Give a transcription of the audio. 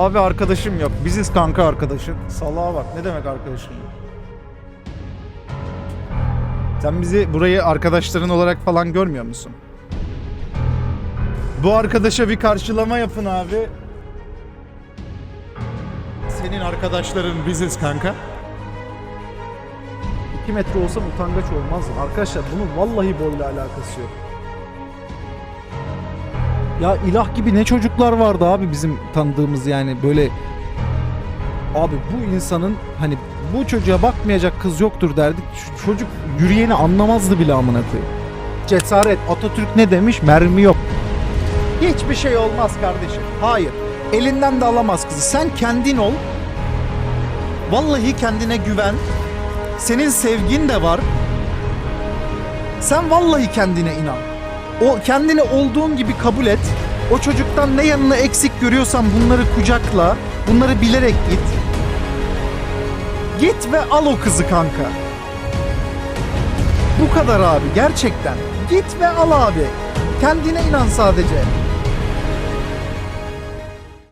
Abi arkadaşım yok. Biziz kanka arkadaşın. Salağa bak. Ne demek arkadaşım yok? Sen bizi burayı arkadaşların olarak falan görmüyor musun? Bu arkadaşa bir karşılama yapın abi. Senin arkadaşların biziz kanka. 2 metre olsam utangaç olmaz. Arkadaşlar bunun vallahi boyla alakası yok. Ya ilah gibi ne çocuklar vardı abi bizim tanıdığımız yani böyle Abi bu insanın hani bu çocuğa bakmayacak kız yoktur derdik. Şu çocuk yürüyeni anlamazdı bile amına. Cesaret Atatürk ne demiş? Mermi yok. Hiçbir şey olmaz kardeşim. Hayır. Elinden de alamaz kızı. Sen kendin ol. Vallahi kendine güven. Senin sevgin de var. Sen vallahi kendine inan. O kendini olduğun gibi kabul et. O çocuktan ne yanına eksik görüyorsan bunları kucakla. Bunları bilerek git. Git ve al o kızı kanka. Bu kadar abi gerçekten. Git ve al abi. Kendine inan sadece.